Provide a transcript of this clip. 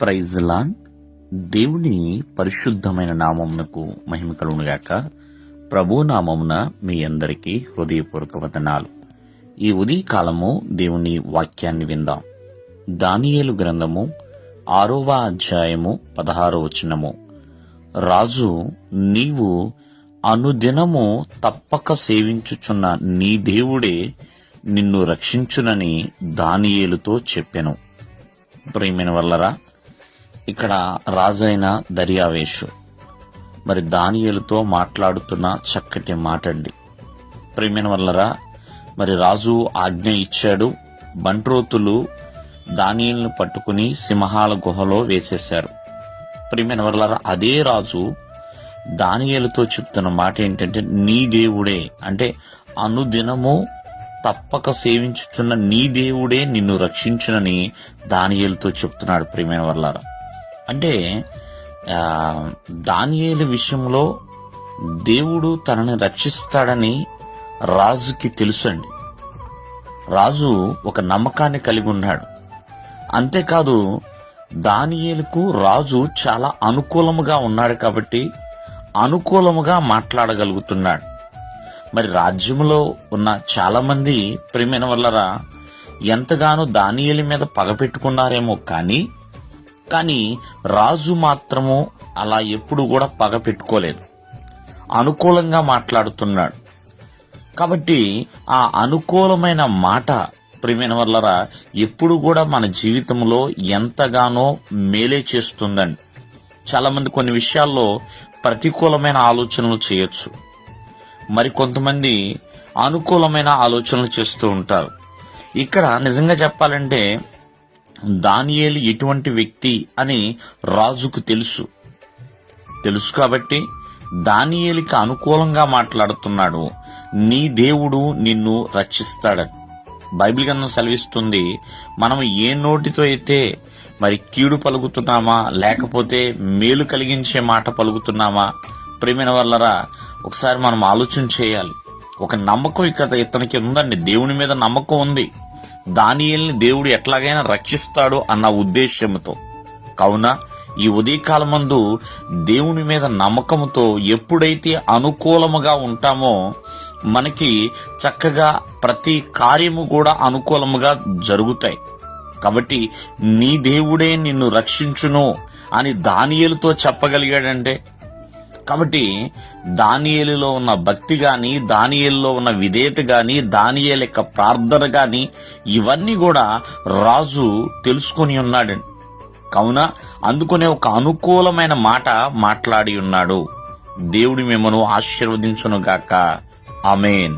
ప్రైజ్లాన్ దేవుని పరిశుద్ధమైన నామమునకు మహిమ కలుగునుగాక. ప్రభు నామమున మీ అందరికీ హృదయపూర్వక వదనాలు. ఈ ఉదయకాలము దేవుని వాక్యాన్ని విందాం. దానియేలు గ్రంథము ఆరవ అధ్యాయము పదహారో వచనము. రాజు నీవు అనుదినము తప్పక సేవించుచున్న నీ దేవుడే నిన్ను రక్షించునని దానియేలుతో చెప్పెను. ప్రియమైన వల్లరా ఇక్కడ రాజైన దర్యావేషు. మరి దానియలతో మాట్లాడుతున్న చక్కటి మాటండి. ప్రేమిన వల్లరా మరి రాజు ఆజ్ఞ ఇచ్చాడు. బంట్రోతులు దానియేలును పట్టుకుని సింహాల గుహలో వేసేశారు. ప్రేమిన వల్లరా అదే రాజు దానియలతో చెప్తున్న మాట ఏంటంటే నీ దేవుడే అంటే అనుదినము తప్పక సేవించుచున్న నీ దేవుడే నిన్ను రక్షించునని దానియలతో చెప్తున్నాడు ప్రియమైన వర్లారా అంటే దానియేలు విషయంలో దేవుడు తనని రక్షిస్తాడని రాజుకి తెలుసండి. రాజు ఒక నమ్మకాన్ని కలిగి ఉన్నాడు. అంతేకాదు దానియేలకు రాజు చాలా అనుకూలముగా ఉన్నాడు కాబట్టి అనుకూలముగా మాట్లాడగలుగుతున్నాడు. మరి రాజ్యంలో ఉన్న చాలామంది ప్రేమైన వల్లరా ఎంతగానో దానియేలు మీద పగ పెట్టుకున్నారేమో కానీ కానీ రాజు మాత్రము అలా ఎప్పుడు కూడా పగ పెట్టుకోలేదు. అనుకూలంగా మాట్లాడుతున్నాడు. కాబట్టి ఆ అనుకూలమైన మాట ప్రియమైన వల్లరా ఎప్పుడు కూడా మన జీవితంలో ఎంతగానో మేలే చేస్తుందండి. చాలా మంది కొన్ని విషయాల్లో ప్రతికూలమైన ఆలోచనలు చేయొచ్చు. మరి కొంతమంది అనుకూలమైన ఆలోచనలు చేస్తూ ఉంటారు. ఇక్కడ నిజంగా చెప్పాలంటే దానియేలు ఎటువంటి వ్యక్తి అని రాజుకు తెలుసు. తెలుసు కాబట్టి దానియేలికి అనుకూలంగా మాట్లాడుతున్నాడు. నీ దేవుడు నిన్ను రక్షిస్తాడని బైబిల్ గ్రంథం సెలవిస్తుంది మనం ఏ నోటితో అయితే మరి కీడు పలుకుతున్నామా లేకపోతే మేలు కలిగించే మాట పలుకుతున్నామా ప్రేమైన వల్లరా ఒకసారి మనం ఆలోచన చేయాలి. ఒక నమ్మకం ఇక్కడ ఇతనికి ఉందండి. దేవుని మీద నమ్మకం ఉంది. దానియల్ని దేవుడు ఎట్లాగైనా రక్షిస్తాడు అన్న ఉద్దేశ్యంతో కావున ఈ ఉదయకాలమందు దేవుని మీద నమ్మకంతో ఎప్పుడైతే అనుకూలముగా ఉంటామో మనకి చక్కగా ప్రతి కార్యము కూడా అనుకూలముగా జరుగుతాయి. కాబట్టి నీ దేవుడే నిన్ను రక్షించును అని దానియలతో చెప్పగలిగాడంటే కాబట్టి దానియేలులో ఉన్న భక్తి గాని దానియేలులో ఉన్న విధేయత గాని దానియేలు యొక్క ప్రార్థన గాని ఇవన్నీ కూడా రాజు తెలుసుకొని ఉన్నాడండి కావున అందుకునే ఒక అనుకూలమైన మాట మాట్లాడి ఉన్నాడు. దేవుడి మిమ్మను ఆశీర్వదించును గాక ఆమెన్.